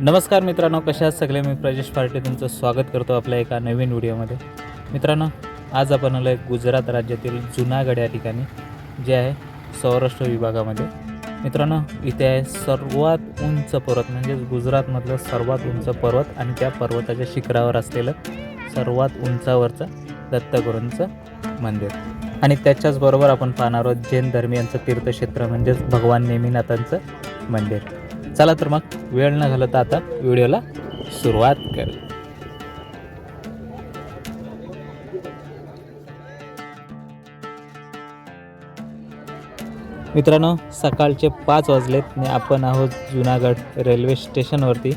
नमस्कार मित्रांनो कशा सगळे? मी प्रजेश पार्टे तुमचं स्वागत करतो आपल्या एका नवीन व्हिडिओमध्ये. मित्रांनो आज आपण आलो आहे गुजरात राज्यातील जुनागड या ठिकाणी जे आहे सौराष्ट्र विभागामध्ये. मित्रांनो इथे आहे सर्वात उंच पर्वत म्हणजेच गुजरातमधलं सर्वात उंच पर्वत आणि त्या पर्वताच्या शिखरावर असलेलं सर्वात उंचावरचं दत्तगुरूंचं मंदिर. आणि त्याच्याचबरोबर आपण पाहणार आहोत जैन धर्मियांचं तीर्थक्षेत्र म्हणजेच भगवान नेमीनाथांचं मंदिर. चला तर मग वेळ न घालवता आता व्हिडिओला सुरुवात कर. मित्रांनो सकाळचे पाच वाजलेत आणि आपण आहोत जुनागड रेल्वे स्टेशनवरती.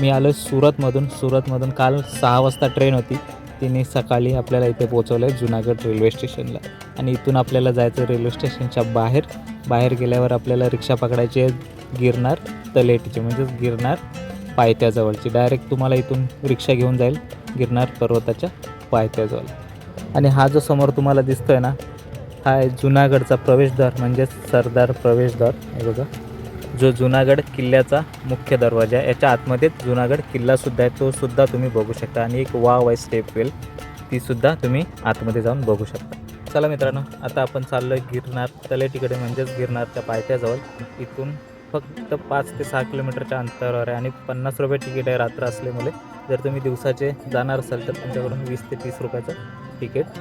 मी आलो सुरतमधून. सुरतमधून काल सहा वाजता ट्रेन होती. तिने सकाळी आपल्याला इथे पोचवलं आहे जुनागड रेल्वे स्टेशनला. आणि इथून आपल्याला जायचं रेल्वे स्टेशनच्या बाहेर. बाहेर गेल्यावर आपल्याला रिक्षा पकडायची आहे. गिरनार तलेटीचे म्हणजेच गिरनार पायथ्याजवळची. डायरेक्ट तुम्हाला इथून रिक्षा घेऊन जाईल गिरनार पर्वताच्या पायथ्याजवळ. आणि हा जो समोर तुम्हाला दिसतो आहे ना हा आहे जुनागडचा प्रवेशद्वार म्हणजेच सरदार प्रवेशद्वार. हे बघा जो जुनागड किल्ल्याचा मुख्य दरवाजा आहे. याच्या आतमध्येच जुनागड किल्लासुद्धा आहे. तोसुद्धा तुम्ही बघू शकता. आणि एक वाव आहे स्टेप वेल तीसुद्धा तुम्ही आतमध्ये जाऊन बघू शकता. चला मित्रांनो आता आपण चाललो आहे गिरनार तलेटीकडे म्हणजेच गिरनारच्या पायथ्याजवळ. इथून फक्त पाच ते सहा किलोमीटरच्या अंतरावर आहे आणि पन्नास रुपये तिकीट आहे रात्र असल्यामुळे जर तुम्ही दिवसाचे जाणार असाल तर तुमच्याकडून वीस ते तीस रुपयाचं तिकीट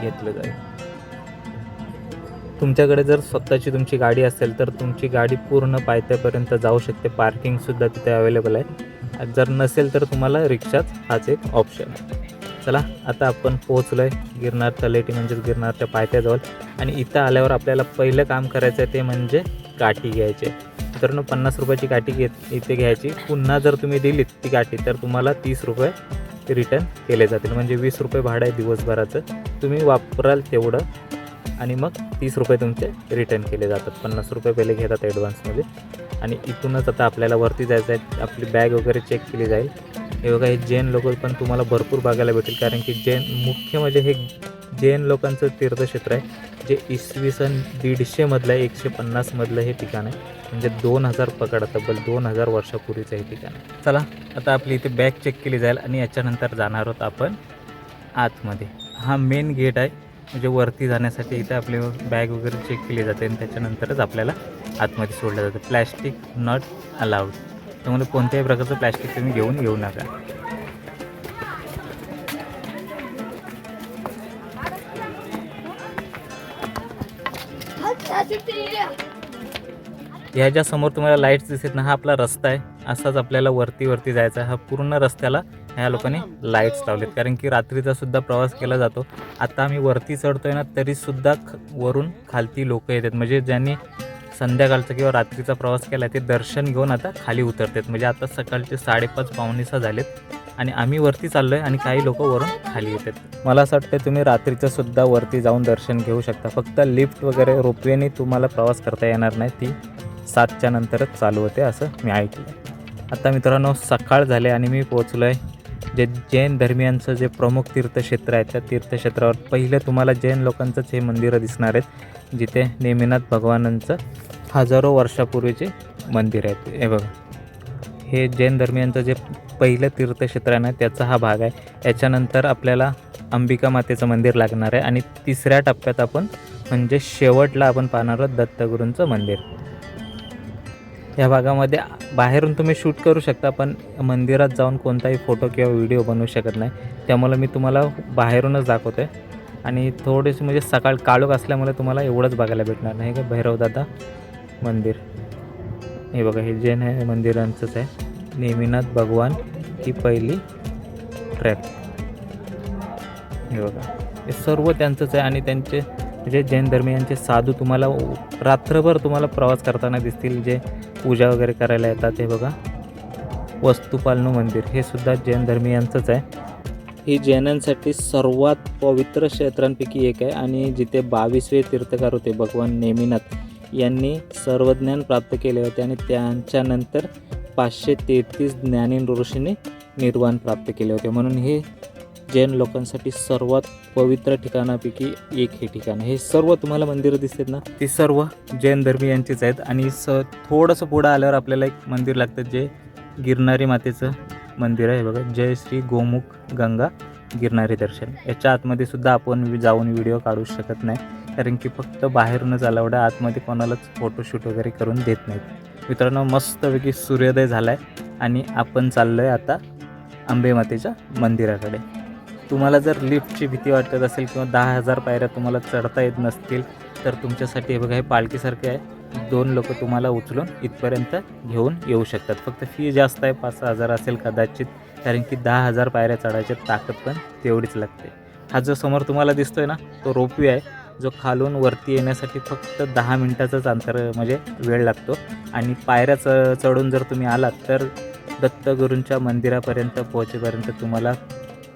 घेतलं जाईल. तुमच्याकडे जर स्वतःची तुमची गाडी असेल तर तुमची गाडी पूर्ण पायथ्यापर्यंत जाऊ शकते. पार्किंगसुद्धा तिथे अवेलेबल आहे. जर नसेल तर तुम्हाला रिक्षाच हाच एक ऑप्शन आहे. चला आता आपण पोहोचलो आहे गिरनार तलेटी म्हणजेच गिरनारच्या पायथ्याजवळ. आणि इथं आल्यावर आपल्याला पहिलं काम करायचं आहे ते म्हणजे काठी घ्यायचे मित्रांनो पन्नास रुपयाची गाठी घेत इथे घ्यायची. पुन्हा जर तुम्ही दिलीत ती गाठी तर तुम्हाला तीस रुपये रिटर्न केले जातील. म्हणजे वीस रुपये भाडं आहे दिवसभराचं. तुम्ही वापराल तेवढं आणि मग तीस रुपये तुमचे रिटर्न केले जातात. पन्नास रुपये पहिले घेतात ॲडव्हान्समध्ये आणि इथूनच आता आपल्याला वरती जायचं आहे आपली बॅग वगैरे चेक केली जाईल. हे बघा हे जैन लोक पण तुम्हाला भरपूर बघायला भेटेल. कारण की जैन मुख्य म्हणजे हे जैन लोकांचं तीर्थक्षेत्र आहे. जे इसवी सन दीडशेमधलं आहे एकशे पन्नासमधलं हे ठिकाण आहे. म्हणजे दोन हजार पकडा तब्बल दोन हजार वर्षापूर्वीचं हे ठिकाण आहे. चला आता आपली इथे बॅग चेक केली जाईल आणि याच्यानंतर जाणार आहोत आपण आतमध्ये. हा मेन गेट आहे म्हणजे वरती जाण्यासाठी इथे आपली बॅग वगैरे चेक केली जाते आणि त्याच्यानंतरच आपल्याला आतमध्ये सोडलं जातं. प्लॅस्टिक नॉट अलाउड त्यामुळे कोणत्याही प्रकारचं प्लॅस्टिक तुम्ही घेऊन येऊ नका. ह्याच्या समोर तुम्हाला लाईट्स दिसत ना हा आपला रस्ता आहे. असाच आपल्याला वरती वरती जायचा आहे. हा पूर्ण रस्त्याला ह्या लोकांनी लाईट्स लावलेत. कारण की रात्रीचा सुद्धा प्रवास केला जातो. आता आम्ही वरती चढतोय ना तरीसुद्धा ख वरून खालती लोक येतात. म्हणजे ज्यांनी संध्याकाळचा किंवा रात्रीचा प्रवास केला ते दर्शन घेऊन आता खाली उतरतात. म्हणजे आता सकाळचे साडेपाच पावणेसा झालेत. आणि आम्ही वरती चाललो आहे आणि काही लोक वरून खाली येतात. मला असं वाटतं तुम्ही रात्रीचं सुद्धा वरती जाऊन दर्शन घेऊ शकता. फक्त लिफ्ट वगैरे रोपवेने तुम्हाला प्रवास करता येणार नाही. ती सातच्या नंतरच चालू होते असं मी ऐकलं आता मित्रांनो सकाळ झाले आणि मी पोचलो आहे जे जैन धर्मियांचं जे प्रमुख तीर्थक्षेत्र आहे त्या तीर्थक्षेत्रावर. पहिलं तुम्हाला जैन लोकांचंच हे मंदिरं दिसणार आहेत जिथे नेमिनाथ भगवानांचं हजारो वर्षापूर्वीचे मंदिर आहेत. हे बघा. हे जैन धर्मियांचं जे पहिलं तीर्थक्षेत्र आहे ना त्याचा हा भाग आहे. याच्यानंतर आपल्याला अंबिका मातेचं मंदिर लागणार आहे. आणि तिसऱ्या टप्प्यात आपण म्हणजे शेवटला आपण पाहणार आहोत दत्तगुरूंचं मंदिर. या भागामध्ये बाहेरून तुम्ही शूट करू शकता पण मंदिरात जाऊन कोणताही फोटो किंवा व्हिडिओ बनवू शकत नाही. त्यामुळे मी तुम्हाला बाहेरूनच दाखवतो आहे आणि थोडेसे म्हणजे सकाळ काळोख असल्यामुळे तुम्हाला एवढंच बघायला भेटणार नाही का? भैरवदादा मंदिर. हे बघा हे जैन आहे मंदिरांचंच आहे. नेमिनाथ भगवान ही पहिली ट्रॅक हे बघा. हे सर्व त्यांचंच आहे आणि त्यांचे जे जैन धर्मियांचे साधू तुम्हाला रात्रभर तुम्हाला प्रवास करताना दिसतील जे पूजा वगैरे करायला येतात हे बघा. वस्तुपालनू मंदिर हे सुद्धा जैन धर्मियांचंच आहे. ही जैनांसाठी सर्वात पवित्र क्षेत्रांपैकी एक आहे आणि जिथे बावीसवे तीर्थकार होते भगवान नेमिनाथ यांनी सर्वज्ञान प्राप्त केले होते आणि त्यांच्यानंतर पाचशे तेहतीस ज्ञानी ऋषीने निर्वाण प्राप्त केले होते. म्हणून हे जैन लोकांसाठी सर्वात पवित्र ठिकाणापैकी एक हे ठिकाण हे सर्व तुम्हाला मंदिरं दिसतात ना? ते सर्व जैन धर्मीयांचेच आहेत. आणि स थोडंसं पुढं आल्यावर आपल्याला एक मंदिर लागतं जे गिरणारी मातेचं मंदिर आहे. बघा जय श्री गोमुख गंगा गिरणारी दर्शन. याच्या आतमध्ये सुद्धा आपण जाऊन व्हिडिओ काढू शकत नाही. कारण की फक्त बाहेरूनच अलाउड आतमध्ये कोणालाच फोटोशूट वगैरे करून देत नाहीत. मित्रांनो मस्तपैकी सूर्योदय झाला आहे आणि आपण चाललो आहे आता अंबे मातेच्या मंदिराकडे. तुम्हाला जर लिफ्टची भीती वाटत असेल किंवा दहा हजार पायऱ्या तुम्हाला चढता येत नसतील तर तुमच्यासाठी हे बघा हे पालखीसारखे आहे. दोन लोक तुम्हाला उचलून इथपर्यंत घेऊन येऊ शकतात. फक्त फी जास्त आहे पाच सहा हजार असेल कदाचित कारण की दहा हजार पायऱ्या चढायची ताकद पण तेवढीच लागते. हा जो समोर तुम्हाला दिसतोय ना तो रोपवे आहे. जो खालून वरती येण्यासाठी फक्त दहा मिनटाचाच अंतर म्हणजे वेळ लागतो. आणि पायऱ्या च चढून जर तुम्ही आलात तर दत्तगुरूंच्या मंदिरापर्यंत पोहोचेपर्यंत तुम्हाला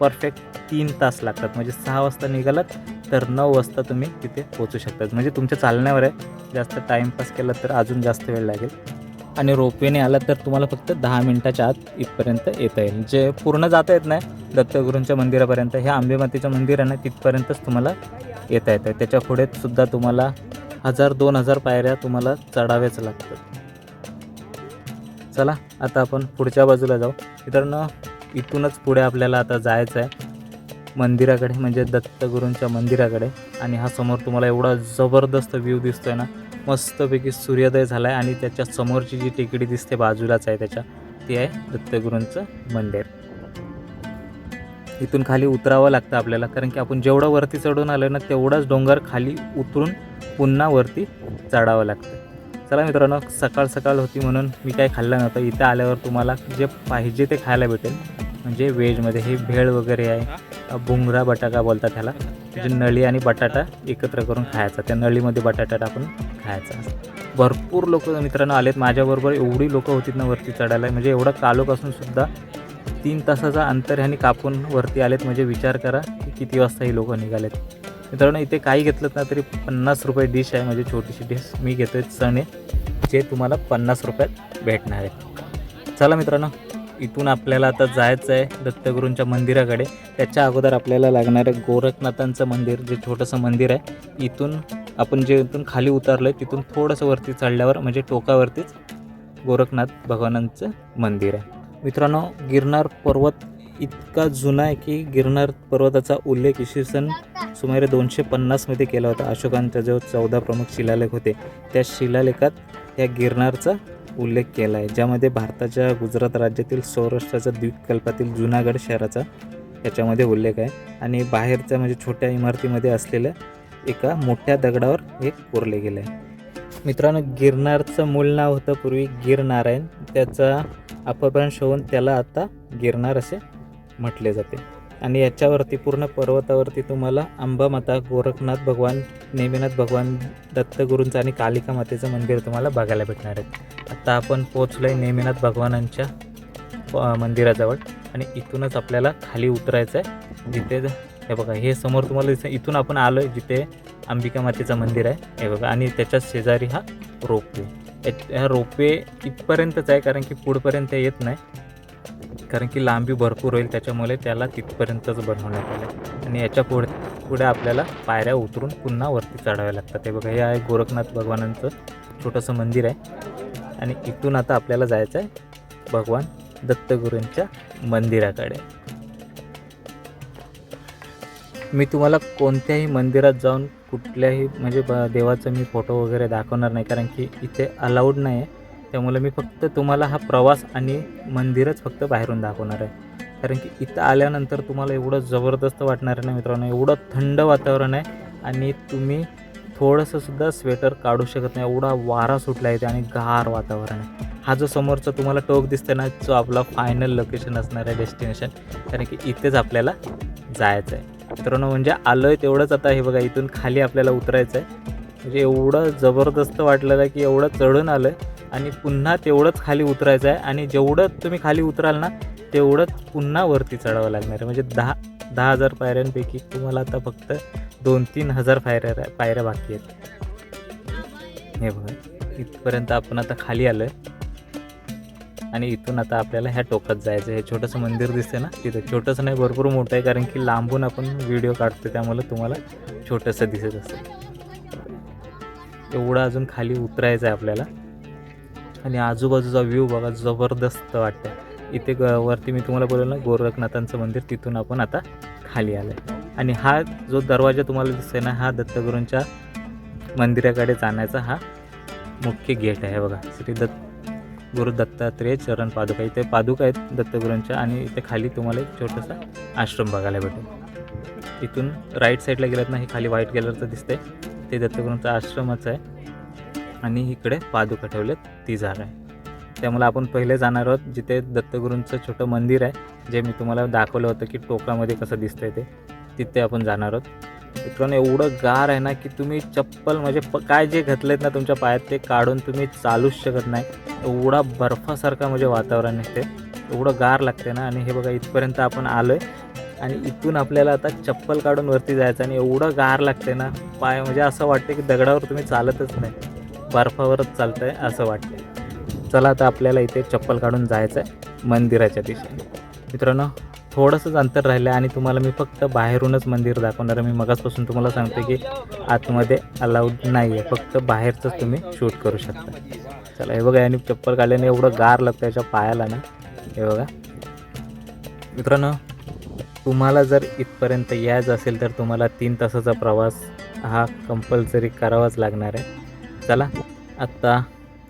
परफेक्ट तीन तास लागतात. म्हणजे सहा वाजता निघालात तर नऊ वाजता तुम्ही तिथे पोहोचू शकतात. म्हणजे तुमच्या चालण्यावर आहे. जास्त टाईमपास केला तर अजून जास्त वेळ लागेल. आणि रोपवेने आला तर तुम्हाला फक्त दहा मिनटाच्या आत इथपर्यंत येता येईल. जे पूर्ण जाता येत नाही दत्तगुरूंच्या मंदिरापर्यंत. हे आंबेमातीचं मंदिर आहे ना तिथपर्यंतच तुम्हाला येता येतं त्याच्या पुढे सुद्धा तुम्हाला हजार दोन हजार पायऱ्या तुम्हाला चढाव्याच लागतात. चला आता आपण पुढच्या बाजूला जाऊ. मित्रांनो इथूनच पुढे आपल्याला आता जायचं आहे मंदिराकडे म्हणजे दत्तगुरूंच्या मंदिराकडे. आणि हा समोर तुम्हाला एवढा जबरदस्त व्ह्यू दिसतोय ना मस्तपैकी सूर्योदय झाला आहे आणि त्याच्या समोरची जी टेकडी दिसते बाजूलाच आहे त्याच्या ती आहे दत्तगुरूंचं मंदिर. इथून खाली उतरावं लागतं आपल्याला. कारण की आपण जेवढं वरती चढून आलो ना तेवढाच डोंगर खाली उतरून पुन्हा वरती चढावं लागतं. चला मित्रांनो सकाळ सकाळ होती म्हणून मी काही खाल्लं नव्हतं. इथं आल्यावर तुम्हाला जे पाहिजे ते खायला भेटेल. म्हणजे व्हेजमध्ये हे भेळ वगैरे आहे. भुंगरा बटाटा बोलतात त्याला म्हणजे नळी आणि बटाटा एकत्र करून खायचा. त्या नळीमध्ये बटाटा टाकून खायचा. भरपूर लोक मित्रांनो आलेत. माझ्याबरोबर एवढी लोकं होतीत ना वरती चढायला. म्हणजे एवढं कालोपासून सुद्धा तीन तासाचा अंतर ह्यानी कापून वरती आलेत. म्हणजे विचार करा की किती वाजता ही लोकं निघालेत. मित्रांनो इथे काही घेतलं ना तरी पन्नास रुपये डिश आहे. म्हणजे छोटीशी डिश मी घेतोय. चणे जे तुम्हाला पन्नास रुपयात भेटणार आहे चला मित्रांनो इथून आपल्याला आता जायचं आहे दत्तगुरूंच्या मंदिराकडे. त्याच्या अगोदर आपल्याला लागणार आहे गोरखनाथांचं मंदिर जे छोटंसं मंदिर आहे. इथून आपण जे इथून खाली उतरलो आहे तिथून थोडंसं वरती चढल्यावर म्हणजे टोकावरतीच गोरखनाथ भगवानांचं मंदिर आहे. मित्रांनो गिरनार पर्वत इतका जुना आहे की गिरनार पर्वताचा उल्लेख इसवी सन सुमारे दोनशे पन्नासमध्ये केला होता. अशोकांचा जो चौदा प्रमुख शिलालेख होते. त्या शिलालेखात या गिरनारचा उल्लेख केला आहे ज्यामध्ये भारताच्या गुजरात राज्यातील सौराष्ट्राच्या द्वीपकल्पातील जुनागड शहराचा याच्यामध्ये उल्लेख आहे. आणि बाहेरच्या म्हणजे छोट्या इमारतीमध्ये असलेल्या एका मोठ्या दगडावर हे कोरले गेले आहे. मित्रांनो गिरनारचं मूळ नाव होतं पूर्वी गिर नारायण त्याचा अपभ्रंश होऊन त्याला आता गिरनार असे म्हटले जाते. आणि याच्यावरती पूर्ण पर्वतावरती तुम्हाला अंबामाता गोरखनाथ भगवान नेमीनाथ भगवान दत्तगुरूंचं आणि कालिका मातेचं मंदिर तुम्हाला बघायला भेटणार आहे. आता आपण पोचलो आहे नेमीनाथ भगवानांच्या प- मंदिराजवळ. आणि इथूनच आपल्याला खाली उतरायचं आहे जिथे हे बघा हे समोर तुम्हाला दिसतं इथून आपण आलो आहे जिथे अंबिका मातेचं मंदिर आहे. हे बघा आणि त्याच्या शेजारी हा रोपवे. या- रोपवे इथपर्यंतच आहे कारण की पुढपर्यंत येत नाही. कारण की लांबी भरपूर होईल त्याच्यामुळे त्याला तिथपर्यंतच बनवण्यात आलं आणि याच्यापुढे पुढे आपल्याला पायऱ्या उतरून पुन्हा वरती चढाव्या लागतात. हे बघा हे आहे गोरखनाथ भगवानांचं छोटंसं मंदिर आहे. आणि इथून आता आपल्याला जायचं आहे भगवान दत्तगुरूंच्या मंदिराकडे. मी तुम्हाला कोणत्याही मंदिरात जाऊन कुठल्याही म्हणजे ब देवाचं मी फोटो वगैरे दाखवणार नाही कारण की इथे अलाउड नाही आहे त्यामुळे मी फक्त तुम्हाला हा प्रवास आणि मंदिरच फक्त बाहेरून दाखवणार आहे. कारण की इथं आल्यानंतर तुम्हाला एवढं जबरदस्त वाटणार आहे ना मित्रांनो एवढं थंड वातावरण आहे आणि तुम्ही थोडंसंसुद्धा स्वेटर काढू शकत नाही. एवढा वारा सुटला इथे आणि गार वातावरण आहे. हा जो समोरचा तुम्हाला टोक दिसतोय ना जो आपला फायनल लोकेशन असणार आहे डेस्टिनेशन कारण की इथेच आपल्याला जायचं आहे मित्रांनो म्हणजे आलं आहे तेवढंच आता. हे बघा इथून खाली आपल्याला उतरायचं आहे म्हणजे एवढं जबरदस्त वाटलेलं आहे की एवढं चढून आलं आहे आणि पुन्हा तेवढंच खाली उतरायचं आहे आणि जेवढं तुम्ही खाली उतराल ना तेवढंच पुन्हा वरती चढावं लागणार आहे. म्हणजे दहा दहा हजार पायऱ्यांपैकी तुम्हाला आता फक्त दोन तीन हजार पायऱ्या पायऱ्या बाकी आहेत. हे बघा इथपर्यंत आपण आता खाली आलं आहे आणि इथून आता आपल्याला ह्या टोकात जायचं हे छोटंसं मंदिर दिसते ना? तिथं छोटंसं नाही भरपूर मोठं आहे कारण की लांबून आपण व्हिडिओ काढतो त्यामुळे तुम्हाला छोटंसं दिसत असतं एवढं अजून खाली उतरायचं आहे आपल्याला. आणि आजूबाजूचा व्ह्यू बघा जबरदस्त वाटतं इथे ग वरती मी तुम्हाला बोललो ना गोरखनाथांचं मंदिर तिथून आपण आता खाली आलं आहे आणि हा जो दरवाजा तुम्हाला दिसतोय ना हा दत्तगुरूंच्या मंदिराकडे जाण्याचा हा मुख्य गेट आहे बघा. श्री दत्त गुरु दत्तात्रेय चरण पादुका. इथे पादुका आहेत दत्तगुरूंच्या आणि इथे खाली तुम्हाला एक छोटासा आश्रम बघायला भेटेल. इथून राईट साईडला गेलात ना हे खाली व्हाईट कलरचं दिसतंय. ते दत्तगुरूंचा आश्रमच आहे. आणि इकडे पादुका ठेवलेत ती जागा आहे. त्यामुळे आपण पहिले जाणार आहोत जिथे दत्तगुरूंचं छोटं मंदिर आहे जे मी तुम्हाला दाखवलं होतं की टोकामध्ये कसं दिसतंय ते. तिथे आपण जाणार आहोत. मित्रांनो एवढं गार आहे ना की तुम्ही चप्पल म्हणजे प काय जे घातलेत ना तुमच्या पायात ते काढून तुम्ही चालूच शकत नाही. एवढा बर्फासारखा म्हणजे वातावरण आहे ते. एवढं गार लागते ना आणि हे बघा इथपर्यंत आपण आलो आहे आणि इथून आपल्याला आता चप्पल काढून वरती जायचं आणि एवढं गार लागते ना पाय म्हणजे असं वाटतं की दगडावर तुम्ही चालतच नाही. बर्फावरच चालतं आहे असं वाटतं चला आता आपल्याला इथे चप्पल काढून जायचं आहे मंदिराच्या दिशेने. मित्रांनो थोडंसंच अंतर राहिलं आहे आणि तुम्हाला मी फक्त बाहेरूनच मंदिर दाखवणार आहे. मी मगासपासून तुम्हाला सांगते की आतमध्ये अलाउड नाही आहे फक्त बाहेरचंच तुम्ही शूट करू शकता. चला हे बघा आणि चप्पल काढल्याने एवढं गार लागतं याच्या पायाला ना. हे बघा. मित्रांनो तुम्हाला जर इथपर्यंत यायचं असेल तर तुम्हाला तीन तासाचा प्रवास हा कंपल्सरी करावाच लागणार आहे. चला आत्ता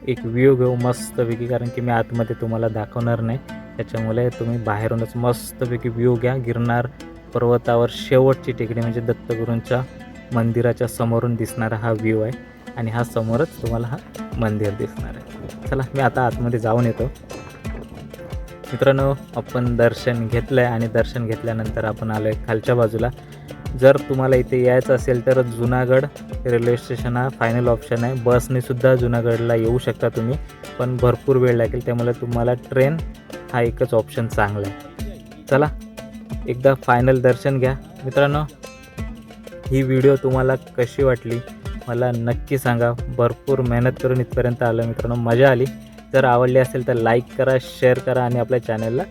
एक व्ह्यू घेऊ मस्तपैकी कारण की मी आतमध्ये तुम्हाला दाखवणार नाही. त्याच्यामुळे तुम्ही बाहेरूनच मस्तपैकी व्ह्यू घ्या. गिरनार पर्वतावर शेवटची टेकडी म्हणजे दत्तगुरूंच्या मंदिराच्या समोरून दिसणारा हा व्ह्यू आहे. आणि हा समोरच तुम्हाला हा मंदिर दिसणार आहे. चला मी आता आतमध्ये जाऊन येतो. मित्रांनो आपण दर्शन घेतलं आहे आणि दर्शन घेतल्यानंतर आपण आलो आहे खालच्या बाजूला. जर तुम्हाला इथे यायचं असेल तर जुनागड रेल्वे स्टेशन हा फायनल ऑप्शन आहे. बसनेसुद्धा जुनागडला येऊ शकता तुम्ही. पण भरपूर वेळ लागेल त्यामुळे तुम्हाला ट्रेन हा एकच ऑप्शन चांगला आहे. चला एकदा फायनल दर्शन घ्या. मित्रांनो ही व्हिडिओ तुम्हाला कशी वाटली? मला नक्की सांगा. भरपूर मेहनत करून इथपर्यंत आलं मित्रांनो. मजा आली. जर आवडली असेल तर लाईक करा शेअर करा आणि आपल्या चॅनलला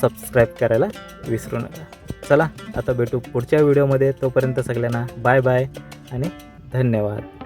सबस्क्राईब करायला विसरू नका. चला आता भेटू पुढच्या व्हिडिओमध्ये तोपर्यंत सगळ्यांना बाय बाय आणि धन्यवाद.